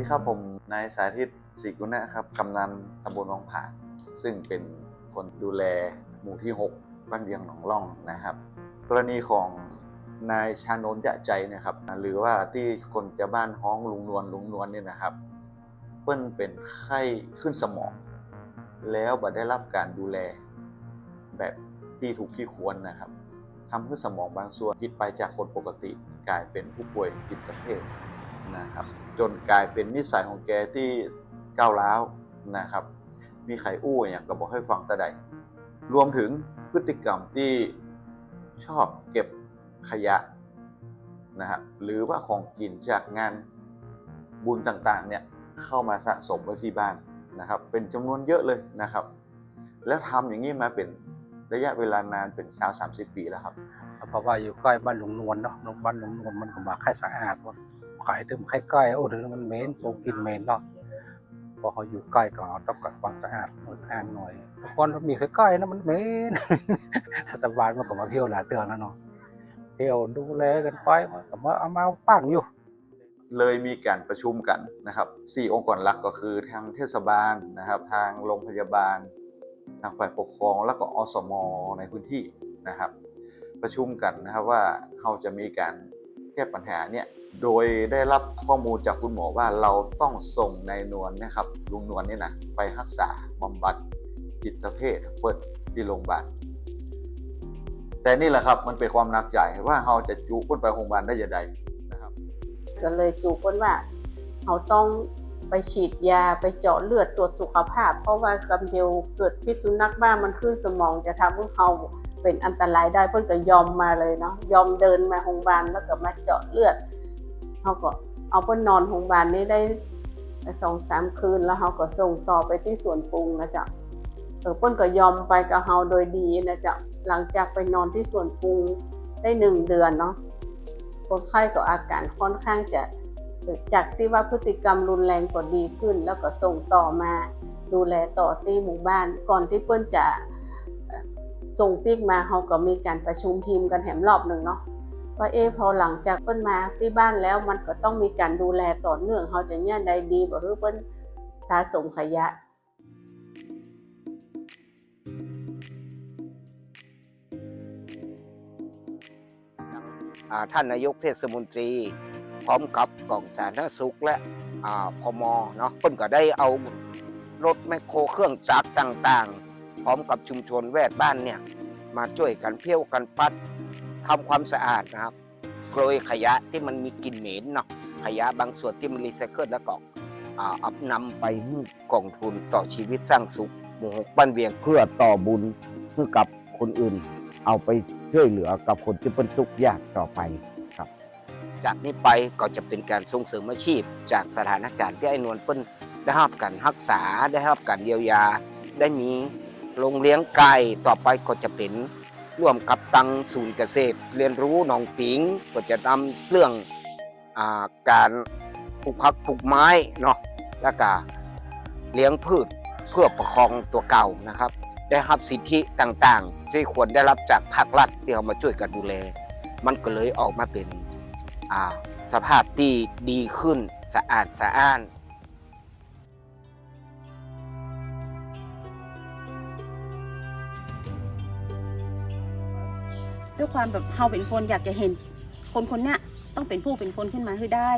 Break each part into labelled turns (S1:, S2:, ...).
S1: ดีครับผมนายสาธิตศรีกุณะครับกำนันตำบลหนองผาซึ่งเป็นคนดูแลหมู่ที่ 6 บ้านเวียงหนองล่องนะครับ กรณีของนายชานนท์ยะใจเนะครับ หรือว่าที่คนจะบ้านฮ้องลุงนวลลุงนวลเนี่ยนะครับ เปิ้นเป็นไข้ขึ้นสมอง แล้วบ่ได้รับการดูแลแบบที่ถูกที่ควรนะครับทำให้สมองบางส่วนผิดไปจากคนปกติกลายเป็นผู้ป่วยจิตเภท นะครับ จนกลายเป็นนิสัยของแกที่ก้าวร้าวนะครับ มีใครอู้อย่างก็บอกให้ฟังแต่ใดรวมถึงพฤติกรรมที่ชอบเก็บขยะนะครับหรือว่าของกินจากงานบุญต่างๆเนี่ยเข้ามาสะสมไว้ที่บ้านนะครับ เป็นจำนวนเยอะเลยนะครับ แล้วทำอย่างนี้มาเป็นระยะเวลานานเป็นสาวสามสิบปีแล้วครับ
S2: เพราะว่าอยู่ใกล้บ้านหลวงนวลเนาะบ้านหลวงนวลมันก็มาค่ายสะอาดว่า ขายถึงใกล้ๆโอ้ถึงมันเหม็นโซกินเหม็นเนาะพอเขาอยู่ใกล้ก็ต้องกัดความสะอาดหน่อยอ่านหน่อยบางคนมีใกล้ๆนะมันเหม็นรัฐบาลมันก็มาเที่ยวหลายเตือนแล้วเนาะเที่ยวดูแลกันไปมันก็มาเอามาปั้งอยู่
S1: เลยมีการประชุมกันนะครับสี่องค์กรหลักก็คือทางเทศบาลนะครับ ทางโรงพยาบาล ทางฝ่ายปกครองแล้วก็อสมในพื้นที่นะครับ ประชุมกันนะครับว่าเราจะมีการแก้ปัญหาเนี่ย โดยได้รับข้อมูลจากคุณหมอว่าเราต้องส่งนายนวลนะครับลุงนวลเนี่นะไปรักษาบำบัดจิตเภทเปิดที่โรงพยาบาลแต่นี่แหละครับมันเป็นความหนักใจว่าเราจะจูคนไปโรงพยาบาลได้ย่างไรนะครับ
S3: ก็เลยจูกันว่าเขาต้องไปฉีดยาไปเจาะเลือดตรวจสุขภาพ เพราะว่ากำเดียวเกิดพิษสุนัขบ้ามันขึ้นสมองจะทำให้เขาเป็นอันตรายได้เพิ่อนก็ยอมมาเลยเนาะยอมเดินมาโรงพยาบาลแล้วก็มาเจาะเลือด เขาก็เอาเพิ่นนอนโรงพยาบาลนี้ได้สองสามคืนแล้วเขาก็ส่งต่อไปที่สวนปรุงนะจ๊ะเออเพิ่นก็ยอมไปกับเฮาโดยดีนะจ๊ะหลังจากไปนอนที่สวนปรุงได้หนึ่งเดือนเนาะคนไข้ก็อาการค่อนข้างจะจากที่ว่าพฤติกรรมรุนแรงก็ดีขึ้น แล้วก็ส่งต่อมาดูแลต่อที่หมู่บ้าน ก่อนที่เปิ้นจะส่งปีกมาเขาก็มีการประชุมทีมกันแถมรอบหนึ่งเนาะ ว่าเอพอหลังจากเปิ้นมาที่บ้านแล้วมันก็ต้องมีการดูแลต่อเนื่องเขาจะเนี่ยใดดีบ่คือเปิ้นสะสมขยะ
S4: ท่านนายกเทศมนตรี พร้อมกับกองสาธารณสุขและอ่าพมเนาะเพิ่นก็ได้เอารถแมคโครเครื่องจักรต่างๆ พร้อมกับชุมชนแวดบ้านเนี่ย มาช่วยกันเพี้ยวกันปัด ทำความสะอาดนะครับโกยขยะที่มันมีกลิ่นเหม็นเนาะขยะบางส่วนที่มันรีไซเคิลแล้วก็อ่าเอานำไปให้กองทุนต่อชีวิตสร้างสุขหมู่หกบ้านเวียงเพื่อต่อบุญเพื่อกับคนอื่น เอาไปช่วยเหลือกับคนที่เป็นทุกข์ยากต่อไปครับ จากนี้ไปก็จะเป็นการส่งเสริมอาชีพ จากสถานการณ์ที่ไอ้นวลเปิ้นได้รับการรักษาได้รับการเยียวยา ได้มีโรงเลี้ยงไก่ต่อไปก็จะเป็น ร่วมกับตังศูนย์เกษตร เรียนรู้หนองปิงก็จะนำเรื่องอการปลูกผักปลูกไม้เนาะแล้วก็เลี้ยงพืชเพื่อประคองตัวเก่านะครับ ได้รับสิทธิต่างๆ ที่ควรได้รับจากภาครัฐที่เขามาช่วยกันดูแล มันก็เลยออกมาเป็นสภาพที่ดีขึ้นสะอาดสะอ้าน
S5: ด้วยความแบบเฮาเป็นคนอยากจะเห็น คนคนเนี้ยต้องเป็นผู้เป็นคนขึ้นมาให้ได้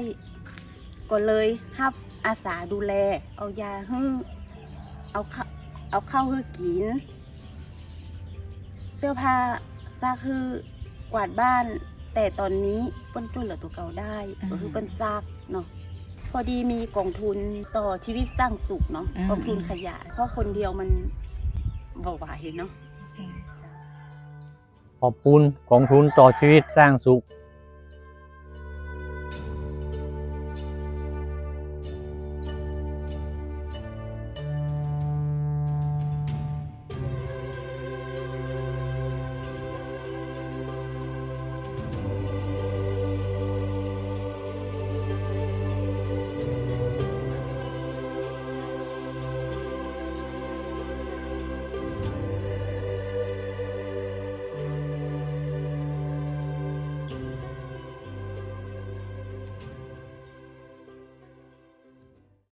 S5: ก็เลยฮับอาสาดูแล เอายาให้เอาข้าเอาข้าวให้กิน เสื้อผ้าซากคือกวาดบ้าน แต่ตอนนี้เปิ้นช่วยเหลือตัวเก่าได้
S6: อืม
S5: ก็คือเปิ้นซากเนาะพอดีมีกองทุนต่อชีวิตสร้างสุขเนาะ
S6: อืม
S5: กองทุนขยะเพราะคนเดียวมันบ่ไหวเนาะ
S7: ขอบคุณกองทุนต่อชีวิตสร้างสุข